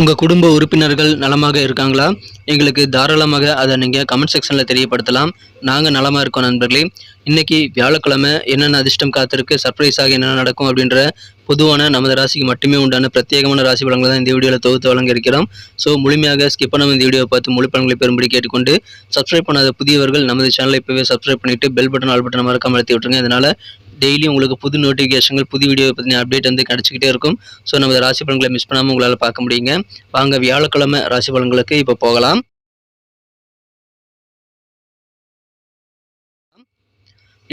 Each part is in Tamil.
உங்கள் குடும்ப உறுப்பினர்கள் நலமாக இருக்காங்களா? எங்களுக்கு தாராளமாக அதை நீங்கள் கமெண்ட் செக்ஷனில் தெரியப்படுத்தலாம். நாங்கள் நலமாக இருக்கோம் நண்பர்களே. இன்றைக்கி வியாழக்கிழமை என்னென்ன அதிர்ஷ்டம் காத்திருக்கு சர்ப்ரைஸாக என்னென்ன நடக்கும் அப்படின்ற பொதுவான நமது ராசிக்கு மட்டுமே உண்டான பிரத்யேகமான ராசி பலங்களை தான் இந்த வீடியோவில் தொகுத்து வழங்க இருக்கிறோம். ஸோ முழுமையாக ஸ்கிப் பண்ணாமல் இந்த வீடியோவை பார்த்து முழு பலன்களை பெரும்படி கேட்டுக்கொண்டு சப்ஸ்கிரைப் பண்ணாத புதியவர்கள் நமது சேனலை இப்போவே சப்ஸ்கிரைப் பண்ணிவிட்டு பெல் பட்டன் ஆல் பட்டன் மறக்காமல் அழுத்தி விட்டுருங்க. அதனால் டெய்லி உங்களுக்கு புது நோட்டிஃபிகேஷன்கள் புது வீடியோ பற்றின அப்டேட் வந்து கிடச்சிக்கிட்டே இருக்கும். ஸோ நம்ம ராசி பலன்களை மிஸ் பண்ணாமல் உங்களால் பார்க்க முடியுங்க. வாங்க வியாழக்கிழமை ராசி பலன்களுக்கு இப்போ போகலாம்.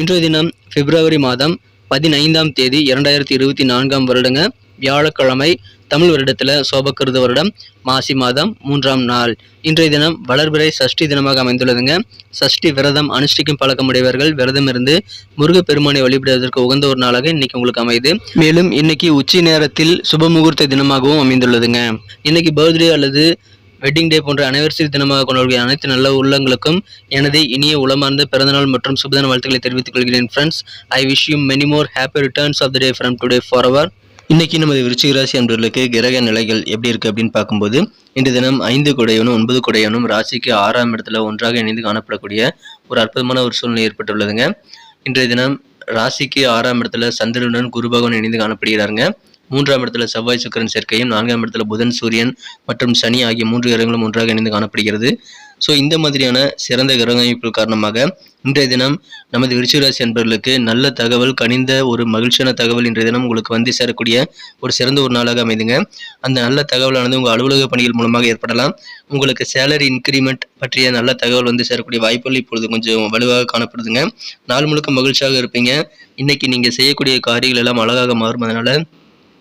இன்றைய தினம் பிப்ரவரி மாதம் பதினைந்தாம் தேதி இரண்டாயிரத்தி இருபத்தி நான்காம் வருடங்க. வியாழக்கிழமை தமிழ் வருடத்தில் சோபக்கிருத வருடம் மாசி மாதம் மூன்றாம் நாள். இன்றைய தினம் வளர்பிறை சஷ்டி தினமாக அமைந்துள்ளதுங்க. சஷ்டி விரதம் அனுஷ்டிக்கும் பழக்கம் உடையவர்கள் விரதம் இருந்து முருகப்பெருமானை வழிபடுவதற்கு உகந்த ஒரு நாளாக இன்னைக்கு உங்களுக்கு அமையுது. மேலும் இன்னைக்கு உச்சி நேரத்தில் சுப முகூர்த்த தினமாகவும் அமைந்துள்ளதுங்க. இன்னைக்கு பர்த்டே அல்லது வெட்டிங் டே போன்ற அனிவர்சரி தினமாக கொண்டாடிய அனைத்து நல்ல உள்ளங்களுக்கும் எனது இனிய உளமார்ந்த பிறந்தநாள் மற்றும் சுபதன வாழ்த்துக்களை தெரிவித்துக் கொள்கிறேன் friends I wish you many more happy returns of the day from today for our இன்றைக்கி நமது விருச்சிகராசி அன்பர்களுக்கு கிரக நிலைகள் எப்படி இருக்குது அப்படின்னு பார்க்கும்போது இன்று தினம் ஐந்து குடையனும் ஒன்பது குடையனும் ராசிக்கு ஆறாம் இடத்துல ஒன்றாக இணைந்து காணப்படக்கூடிய ஒரு அற்புதமான ஒரு சூழ்நிலை ஏற்பட்டுள்ளதுங்க. இன்றைய தினம் ராசிக்கு ஆறாம் இடத்துல சந்திரனுடன் குரு பகவான் இணைந்து காணப்படுகிறாருங்க. மூன்றாம் இடத்துல செவ்வாய் சுக்கரன் சேர்க்கையும் நான்காம் இடத்துல புதன் சூரியன் மற்றும் சனி ஆகிய மூன்று கிரகங்களும் ஒன்றாக இணைந்து காணப்படுகிறது. ஸோ இந்த மாதிரியான சிறந்த கிரக அமைப்புகள் காரணமாக இன்றைய தினம் நமது விருச்சிகராசி என்பவர்களுக்கு நல்ல தகவல் கனிந்த ஒரு மகிழ்ச்சியான தகவல் இன்றைய தினம் உங்களுக்கு வந்து சேரக்கூடிய ஒரு சிறந்த ஒரு நாளாக அமைதுங்க. அந்த நல்ல தகவலானது உங்கள் அலுவலக பணிகள் மூலமாக ஏற்படலாம். உங்களுக்கு சேலரி இன்க்ரிமெண்ட் பற்றிய நல்ல தகவல் வந்து சேரக்கூடிய வாய்ப்புகள் இப்பொழுது கொஞ்சம் வலுவாக காணப்படுதுங்க. நாள் முழுக்க மகிழ்ச்சியாக இருப்பீங்க. இன்னைக்கு நீங்கள் செய்யக்கூடிய காரியங்கள் எல்லாம் அழகாக மாறும். அதனால்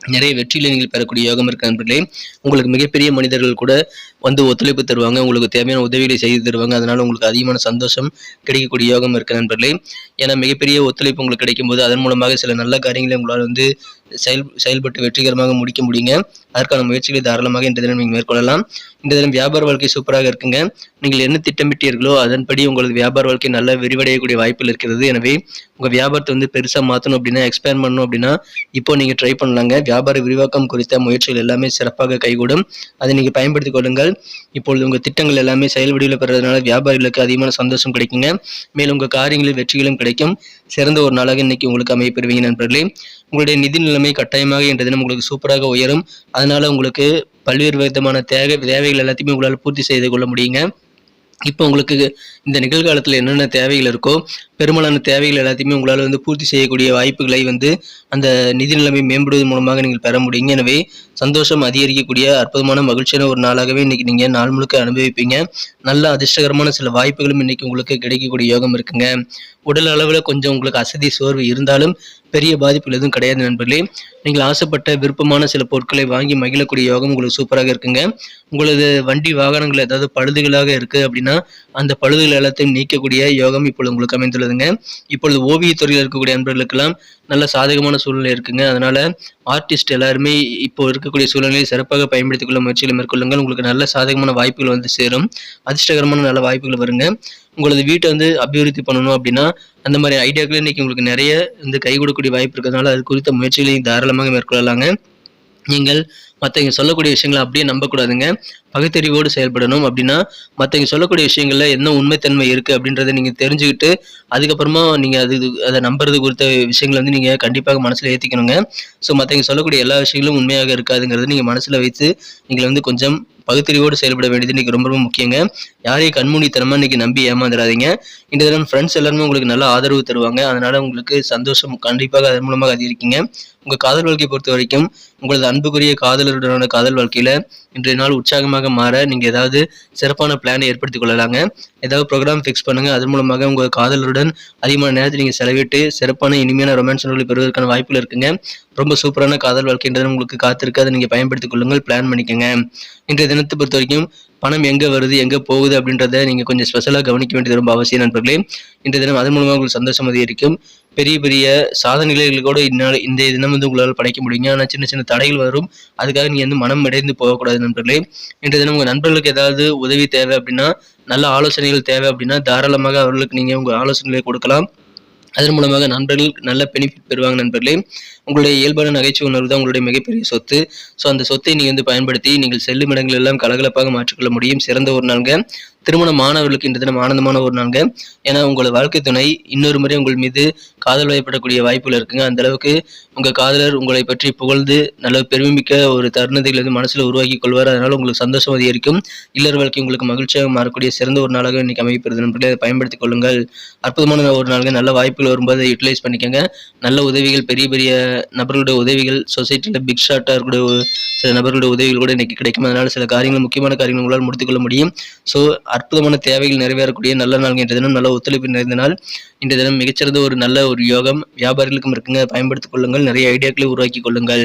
நிறைய வெற்றிகளை நீங்கள் பெறக்கூடிய யோகம் இருக்கு நண்பர்களே. உங்களுக்கு மிகப்பெரிய மனிதர்கள் கூட வந்து ஒத்துழைப்பு தருவாங்க. உங்களுக்கு தேவையான உதவிகளை செய்து தருவாங்க. அதனால உங்களுக்கு அதிகமான சந்தோஷம் கிடைக்கக்கூடிய யோகம் இருக்கு நண்பர்களே. ஏன்னா மிகப்பெரிய ஒத்துழைப்பு உங்களுக்கு கிடைக்கும் போது அதன் மூலமாக சில நல்ல காரியங்களை உங்களால் வந்து செயல் செயல்பட்டு வெற்றிகரமாக முடிக்க முடியுங்க. அதற்கான முயற்சிகளை தாராளமாக இந்த தினம் நீங்கள் மேற்கொள்ளலாம். இந்த தினம் வியாபார வாழ்க்கை சூப்பராக இருக்குங்க. நீங்கள் என்ன திட்டமிட்டீர்களோ அதன்படி உங்களது வியாபார வாழ்க்கை நல்ல விரிவடையக்கூடிய வாய்ப்பில் இருக்கிறது. எனவே உங்கள் வியாபாரத்தை வந்து பெருசாக மாற்றணும் அப்படின்னா எக்ஸ்பேண்ட் பண்ணணும் அப்படின்னா இப்போ நீங்கள் ட்ரை பண்ணலாங்க. வியாபார விரிவாக்கம் குறித்த முயற்சிகள் எல்லாமே சிறப்பாக கைகூடும். அதை நீங்கள் பயன்படுத்திக் கொள்ளுங்கள். இப்பொழுது உங்கள் திட்டங்கள் எல்லாமே செயல் வடிவில் பெறதுனால வியாபாரிகளுக்கு அதிகமான சந்தோஷம் கிடைக்குங்க. மேலும் உங்கள் காரியங்களில் வெற்றிகளும் கிடைக்கும். சிறந்த ஒரு நாளாக இன்னைக்கு உங்களுக்கு அமைய பெறுவீங்க நண்பர்களே. உங்களுடைய நிதி நிலைமை கட்டாயமாக இன்றைய தினம் உங்களுக்கு சூப்பராக உயரும். அதனால உங்களுக்கு பல்வேறு விதமான தேவை தேவைகள் எல்லாத்தையுமே உங்களால் பூர்த்தி செய்து கொள்ள முடியுங்க. இப்போ உங்களுக்கு இந்த நிகழ்காலத்தில் என்னென்ன தேவைகள் இருக்கோ பெரும்பாலான தேவைகள் எல்லாத்தையுமே உங்களால் வந்து பூர்த்தி செய்யக்கூடிய வாய்ப்புகளை வந்து அந்த நிதி நிலைமை மேம்படுவதன் மூலமாக நீங்கள் பெற முடியுங்க. எனவே சந்தோஷம் அதிகரிக்கக்கூடிய அற்புதமான மகிழ்ச்சியான ஒரு நாளாகவே இன்னைக்கு நீங்கள் நாள் முழுக்க அனுபவிப்பீங்க. நல்ல அதிர்ஷ்டகரமான சில வாய்ப்புகளும் இன்னைக்கு உங்களுக்கு கிடைக்கக்கூடிய யோகம் இருக்குங்க. உடல் அளவில் கொஞ்சம் உங்களுக்கு அசதி சோர்வு இருந்தாலும் பெரிய பாதிப்புகள் எதுவும் கிடையாது நண்பர்களே. நீங்கள் ஆசைப்பட்ட விருப்பமான சில பொருட்களை வாங்கி மகிழக்கூடிய யோகம் உங்களுக்கு சூப்பராக இருக்குங்க. உங்களது வண்டி வாகனங்கள் ஏதாவது பழுதுகளாக இருக்கு அப்படின்னா அந்த பழுதுகள் எல்லாத்தையும் நீக்கக்கூடிய யோகம் இப்பொழுது உங்களுக்கு அமைந்துள்ளதுங்க. இப்பொழுது ஓவியத்துறையில் இருக்கக்கூடிய நண்பர்களுக்கெல்லாம் நல்ல சாதகமான சூழ்நிலை இருக்குங்க. அதனால் ஆர்டிஸ்ட் எல்லாருமே இப்போ இருக்கக்கூடிய சூழ்நிலையை சிறப்பாக பயன்படுத்திக் கொள்ள முயற்சிகளை மேற்கொள்ளுங்கள். உங்களுக்கு நல்ல சாதகமான வாய்ப்புகள் வந்து சேரும். அதிர்ஷ்டகரமான நல்ல வாய்ப்புகள் வருங்க. உங்களது வீட்டை வந்து அபிவிருத்தி பண்ணணும் அப்படின்னா அந்த மாதிரி ஐடியாக்கள் இன்றைக்கி உங்களுக்கு நிறைய வந்து கை கொடுக்கக்கூடிய வாய்ப்பு இருக்கிறதுனால அது குறித்த முயற்சிகளையும் தாராளமாக மேற்கொள்ளலாங்க. நீங்கள் மற்றவங்க சொல்லக்கூடிய விஷயங்களை அப்படியே நம்பக்கூடாதுங்க. பகுத்தறிவோடு செயல்படணும் அப்படின்னா மற்றவங்க சொல்லக்கூடிய விஷயங்களில் என்ன உண்மைத்தன்மை இருக்குது அப்படின்றத நீங்கள் தெரிஞ்சுக்கிட்டு அதுக்கப்புறமா நீங்கள் அது அதை நம்புறது குறித்த விஷயங்களை வந்து நீங்கள் கண்டிப்பாக மனசில் ஏற்றிக்கணுங்க ஸோ மற்றவங்க சொல்லக்கூடிய எல்லா விஷயங்களும் உண்மையாக இருக்காதுங்கிறது நீங்கள் மனசில் வைத்து நீங்கள் வந்து கொஞ்சம் பகுத்தறிவோடு செயல்பட வேண்டியது இன்றைக்கி ரொம்ப ரொம்ப முக்கியங்க. யாரையும் கண்மூடித்தனமாக இன்னைக்கு நம்பி ஏமாந்துடாதீங்க இந்த தினம் ஃப்ரெண்ட்ஸ் எல்லாருமே உங்களுக்கு நல்ல ஆதரவு தருவாங்க. அதனால் உங்களுக்கு சந்தோஷம் கண்டிப்பாக அதன் மூலமாக அதிகரிக்குங்க உங்க காதல் வாழ்க்கையை பொறுத்த வரைக்கும் உங்களது அன்புக்குரிய காதலருடனான காதல் வாழ்க்கையில இன்றைய நாள் உற்சாகமாக மாற நீங்க ஏதாவது சிறப்பான பிளானை ஏற்படுத்திக் கொள்ளலாங்க. ஏதாவது ப்ரோக்ராம் ஃபிக்ஸ் பண்ணுங்க. அதன் மூலமாக உங்க காதலருடன் அதிகமான நேரத்தை நீங்க செலவிட்டு சிறப்பான இனிமையான ரொமான்ஸ் உணர்வுகளை பெறுவதற்கான வாய்ப்புகள் இருக்குங்க. ரொம்ப சூப்பரான காதல் வாழ்க்கைன்றது உங்களுக்கு காத்திருக்கு அதை நீங்க பயன்படுத்திக் கொள்ளுங்கள். பிளான் பண்ணிக்கோங்க. இன்றைய தினத்தை பொறுத்த வரைக்கும் பணம் எங்கே வருது எங்கே போகுது அப்படின்றத நீங்கள் கொஞ்சம் ஸ்பெஷலாக கவனிக்க வேண்டியது ரொம்ப அவசியம் நண்பர்களே. இன்றைய தினம் அதன் மூலமாக உங்களுக்கு சந்தோஷம் அதிகரிக்கும். பெரிய பெரிய சாதனைகளை கூட இந்நாள் இந்த தினம் வந்து உங்களால் படைக்க முடியுங்க. ஆனால் சின்ன சின்ன தடைகள் வரும். அதுக்காக நீங்கள் வந்து மனம் இடைந்து போகக்கூடாது நண்பர்களே. இன்றைய தினம் உங்கள் நண்பர்களுக்கு ஏதாவது உதவி தேவை அப்படின்னா நல்ல ஆலோசனைகள் தேவை அப்படின்னா தாராளமாக அவர்களுக்கு நீங்கள் உங்கள் ஆலோசனைகளை கொடுக்கலாம். அதன் மூலமாக நண்பர்கள் நல்ல பெனிஃபிட் பெறுவாங்க நண்பர்களே. உங்களுடைய இயல்பான நகைச்சுவை உணர்வு தான் உங்களுடைய மிகப்பெரிய சொத்து. ஸோ அந்த சொத்தை நீங்கள் வந்து பயன்படுத்தி நீங்கள் செல்லும் இடங்கள் எல்லாம் கலகலப்பாக மாற்றிக்கொள்ள முடியும். சிறந்த ஒரு நாங்க திருமணம் மாணவர்களுக்கு இன்று தினம் ஆனந்தமான ஒரு நாங்க ஏன்னா உங்களோட வாழ்க்கை துணை இன்னொரு முறை உங்கள் மீது காதல் வயப்படக்கூடிய வாய்ப்புகள் இருக்குங்க. அந்த அளவுக்கு உங்கள் காதலர் உங்களை பற்றி புகழ்ந்து நல்ல பெருமைமிக்க ஒரு தருணத்தை வந்து மனசில் உருவாக்கி கொள்வார். அதனால் உங்களுக்கு சந்தோஷம் அதிகரிக்கும். இல்லற வாழ்க்கை உங்களுக்கு மகிழ்ச்சியாக மாறக்கூடிய சிறந்த ஒரு நாளாக இன்னைக்கு அமைப்பது நண்பர்களே அதை பயன்படுத்திக் கொள்ளுங்கள். அற்புதமான ஒரு நாளுங்க. நல்ல வாய்ப்புகள் வரும்போது யூட்டிலைஸ் பண்ணிக்கோங்க. நல்ல உதவிகள் பெரிய பெரிய நபர்களுடைய உதவிகள் சொசைட்டியில் பிக் ஷாட்டாக இருக்கக்கூடிய சில நபர்களுடைய உதவிகள் கூட இன்றைக்கி கிடைக்கும். அதனால் சில காரியங்கள் முக்கியமான காரியங்கள் உங்களால் முடித்துக்கொள்ள முடியும். ஸோ அற்புதமான தேவைகள் நிறைவேறக்கூடிய நல்ல நாள் இன்றைய தினம் நல்ல ஒத்துழைப்பு நிறைந்த நாள். இன்றைய தினம் மிகச்சிறந்த ஒரு நல்ல ஒரு யோகம் வியாபாரிகளுக்கும் இருக்குங்க. பயன்படுத்திக் கொள்ளுங்கள். நிறைய ஐடியாக்களை உருவாக்கி கொள்ளுங்கள்.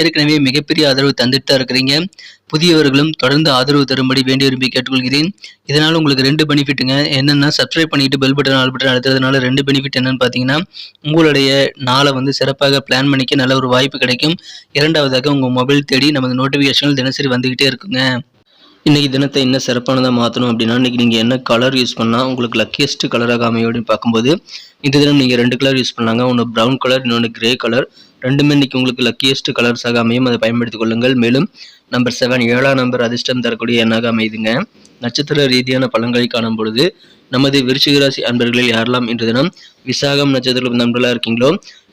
ஏற்கனவே மிகப்பெரிய ஆதரவு தந்துட்டு தான் இருக்கிறீங்க. புதியவர்களும் தொடர்ந்து ஆதரவு தரும்படி வேண்டி விரும்பி கேட்டுக்கொள்கிறேன். இதனால் உங்களுக்கு ரெண்டு பெனிஃபிட்டுங்க. என்னென்னா சப்ஸ்கிரைப் பண்ணிட்டு பெல் பட்டன் ஆல் பட்டன் அழுத்துறதுனால ரெண்டு பெனிஃபிட் என்னன்னு பார்த்தீங்கன்னா உங்களுடைய நாளை வந்து சிறப்பாக பிளான் பண்ணிக்க நல்ல ஒரு வாய்ப்பு கிடைக்கும். இரண்டாவதாக உங்கள் மொபைல் தேடி நமது நோட்டிஃபிகேஷன்கள் தினசரி வந்துக்கிட்டே இருக்குங்க. இன்றைக்கி தினத்தை இன்னும் சிறப்பானதாக மாற்றணும் அப்படின்னா இன்றைக்கி நீங்கள் என்ன கலர் யூஸ் பண்ணால் உங்களுக்கு லக்கியஸ்ட் கலராக அமையும் அப்படின்னு பார்க்கும்போது இந்த தினம் நீங்கள் ரெண்டு கலர் யூஸ் பண்ணாங்க ஒன்று ப்ரௌன் கலர் இன்னொன்று கிரே கலர் ரெண்டுமே இன்னைக்கு உங்களுக்கு லக்கியஸ்ட் கலர்ஸாக அமையும். அதை பயன்படுத்திக் கொள்ளுங்கள். மேலும் நம்பர் செவன் ஏழாம் நம்பர் அதிர்ஷ்டம் தரக்கூடிய எண்ணாக அமைதுங்க. நட்சத்திர ரீதியான பலன்களை காணும் பொழுது நமது விருச்சிக ராசி அன்பர்களில் யாரெல்லாம் இன்று தினம் விசாகம் நட்சத்திர நண்பர்களாக இருக்கீங்களோ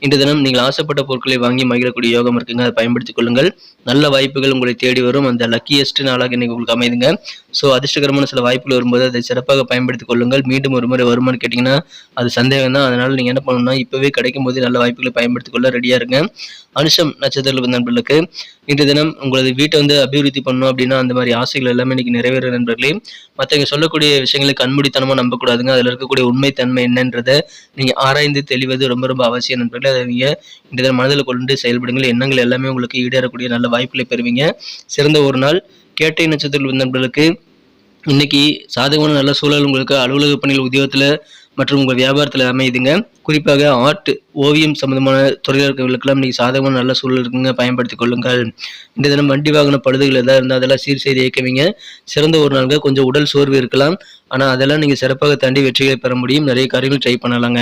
இன்று தினம் நீங்கள் ஆசைப்பட்ட பொருட்களை வாங்கி மகிழக்கூடிய யோகம் இருக்குங்க. அதை பயன்படுத்திக் கொள்ளுங்கள். நல்ல வாய்ப்புகள் உங்களை தேடி வரும். அந்த லக்கியஸ்ட் நாளாக இன்னைக்கு உங்களுக்கு அமைதுங்க. ஸோ அதிர்ஷ்டகரமான சில வாய்ப்புகள் வரும்போது அதை சிறப்பாக பயன்படுத்திக் கொள்ளுங்கள். மீண்டும் ஒரு முறை வருமானு கேட்டிங்கன்னா அது சந்தேகம் தான் அதனால் நீங்கள் என்ன பண்ணணும்னா இப்போவே கிடைக்கும் போது நல்ல வாய்ப்புகளை பயன்படுத்திக் கொள்ள ரெடியாக இருங்க. அனுஷம் நட்சத்திர நண்பர்களுக்கு இன்று தினம் உங்களது வீட்டை வந்து அபிவிருத்தி பண்ணணும் அப்படின்னா அந்த மாதிரி ஆசைகள் எல்லாமே இன்னைக்கு நிறைவேற நண்பர்களே. மற்றவங்க சொல்லக்கூடிய விஷயங்களை கண்மூடித்தனமாக நம்பக்கூடாதுங்க. அதில் இருக்கக்கூடிய உண்மைத்தன்மை என்னன்றதை நீங்கள் ஆராய்ந்து தெளிவது ரொம்ப ரொம்ப அவசியம் நண்பர்களே. அதை நீங்கள் இந்த மனதில் கொண்டு செயல்படுங்கள். எண்ணங்கள் எல்லாமே உங்களுக்கு ஈடேறக்கூடிய நல்ல வாய்ப்புகளை பெறுவீங்க. சிறந்த ஒரு நாள். கேட்டை நட்சத்திர நண்பர்களுக்கு இன்னைக்கு சாதகமான நல்ல சூழல் உங்களுக்கு அலுவலக பணிகள் உத்தியோகத்தில் மற்றும் உங்கள் வியாபாரத்தில் அமையுதுங்க. குறிப்பாக ஆர்ட் ஓவியம் சம்பந்தமான துறையில் இருக்கிறவர்களுக்கெல்லாம் சாதகமாக சாதகமான நல்ல சூழல் இருக்குங்க. பயன்படுத்திக் கொள்ளுங்கள். இந்த தினம் வண்டி வாகன பழுதுகள் எதாவது இருந்தால் அதெல்லாம் சீர் செய்து இயக்குவீங்க. சிறந்த ஒரு நாளுங்க. கொஞ்சம் உடல் சோர்வு இருக்கலாம். ஆனால் அதெல்லாம் நீங்கள் சிறப்பாக தாண்டி வெற்றிகளை பெற முடியும். நிறைய காரியங்கள் ட்ரை பண்ணலாங்க.